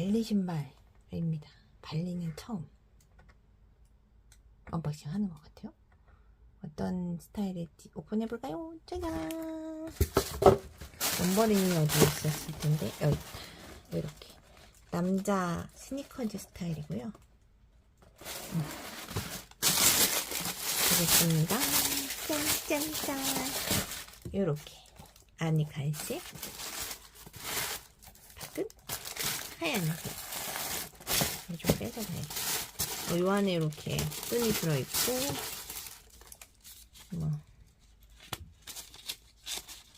발리 신발입니다. 발리는 처음 언박싱 하는 것 같아요. 어떤 스타일일지 오픈해볼까요? 짜잔! 원버링이 어디 있었을 텐데, 여기, 이렇게. 남자 스니커즈 스타일이고요. 음. 보겠습니다. 짠짠짠. 요렇게. 안이 갈색. 하얀색. 좀 뺏어봐야지. 어, 요 안에 이렇게 끈이 들어있고, 뭐,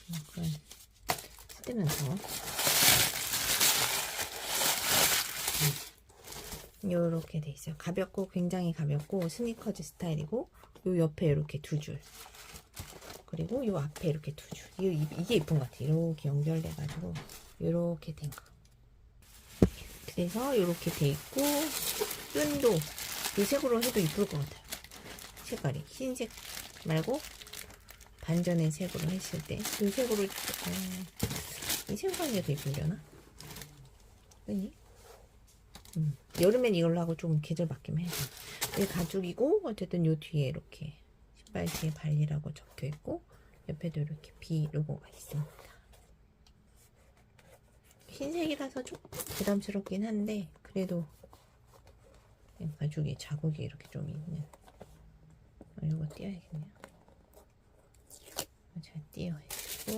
뭐 그런, 쓰면서 요렇게 돼 있어요. 가볍고 굉장히 가볍고 스니커즈 스타일이고 요 옆에 이렇게 두 줄. 그리고 요 앞에 이렇게 두 줄. 이, 이게 이쁜 것 같아요. 이렇게 연결돼 가지고 요렇게 된 거. 그래서 요렇게 돼 있고 끈도 이 색으로 해도 이쁠 것 같아요. 색깔이 흰색 말고 반전의 색으로 했을 때 이 색으로 어, 이게더 이쁘려나? 끈이? 음, 여름엔 이걸로 하고 좀 계절 바뀌면 해야 돼. 이 가죽이고 어쨌든 요 뒤에 이렇게 신발 뒤에 발리라고 적혀 있고 옆에도 이렇게 B 로고가 있습니다. 흰색이라서 좀 부담스럽긴 한데 그래도 가죽에 자국이 이렇게 좀 있는 어, 이거 띄어야겠네요. 잘 띄어야겠고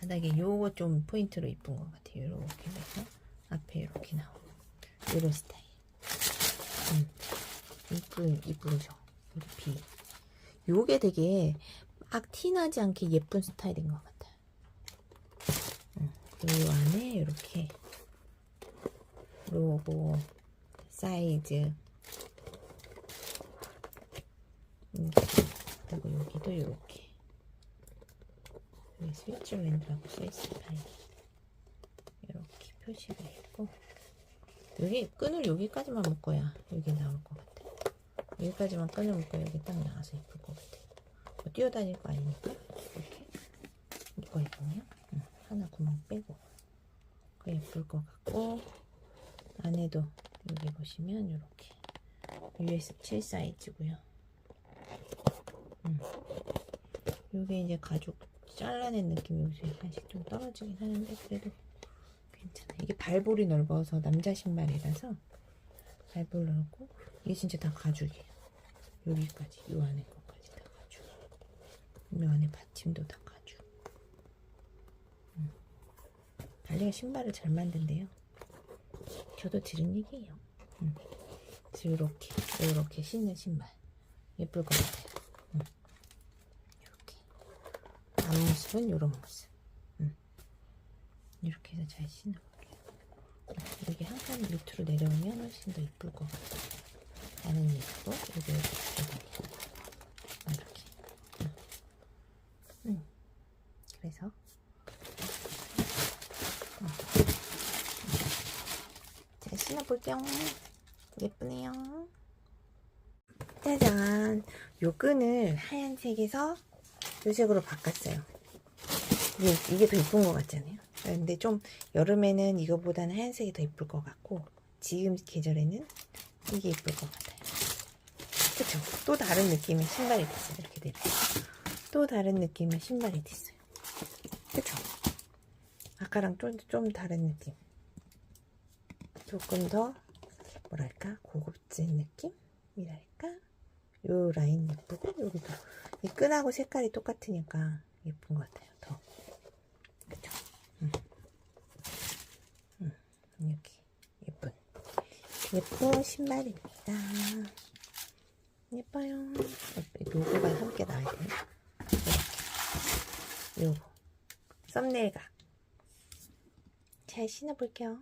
바닥에 요거 좀 포인트로 이쁜 것 같아요. 이렇게 해서 앞에 이렇게 나오는 이런 스타일. 음, 이쁜 이쁘죠. 여기 비. 요게 되게 막 티나지 않게 예쁜 스타일인 것 같아요. 요 안에 이렇게 로고 사이즈 그리고 여기도 이렇게 여기 스위트랜드라고 써있어요. 다행히. 이렇게 표시가 있고 여기 끈을 여기까지만 묶어야 여기 나올 것 같아. 여기까지만 끈을 묶어 여기 딱 나와서 예쁠 것 같아. 뭐 뛰어다닐 거 아니니까 이렇게 이거 있네요. 응, 하나 구멍 빼고 그 예쁠 것 같고 안에도 여기 보시면 이렇게 US7 사이즈고요. 음. 요게 이제 가죽 잘라낸 느낌이 요새 사실 좀 떨어지긴 하는데 그래도 괜찮아. 이게 발볼이 넓어서 남자 신발이라서 발볼 넓고 이게 진짜 다 가죽이에요. 여기까지 요 안에 것까지 다 가죽. 요 안에 받침도 다 가죽. 음. 발리가 신발을 잘 만든대요. 저도 들은 얘기예요. 음. 이렇게 이렇게 신는 신발 예쁠 것 같아요. 음. 이렇게 앞모습은 이런 모습. 음. 이렇게 해서 잘 신어볼게요. 한칸 밑으로 내려오면 훨씬 더 이쁠 것 같아요. 나는 예쁘고 여기 이렇게 붙여다니고 이렇게. 음. 음. 그래서 음. 잘 신어볼게요. 예쁘네요. 짜잔. 요 끈을 하얀색에서 요 색으로 바꿨어요. 이게, 이게 더 이쁜 것 같잖아요. 근데 좀 여름에는 이거보다는 하얀색이 더 이쁠 것 같고 지금 계절에는 이게 이쁠 것 같아요. 그쵸? 또 다른 느낌의 신발이 됐어요. 이렇게 되면. 또 다른 느낌의 신발이 됐어요. 그쵸? 아까랑 좀, 좀 다른 느낌. 조금 더 뭐랄까? 고급진 느낌이랄까? 요 라인 예쁘고 여기도. 이 끈하고 색깔이 똑같으니까 예쁜 것 같아요 더. 그쵸? 음. 음, 이렇게 예쁜. 예쁜 신발입니다. 예뻐요. 로고가 함께 나와야 돼요 요거. 썸네일각. 잘 신어볼게요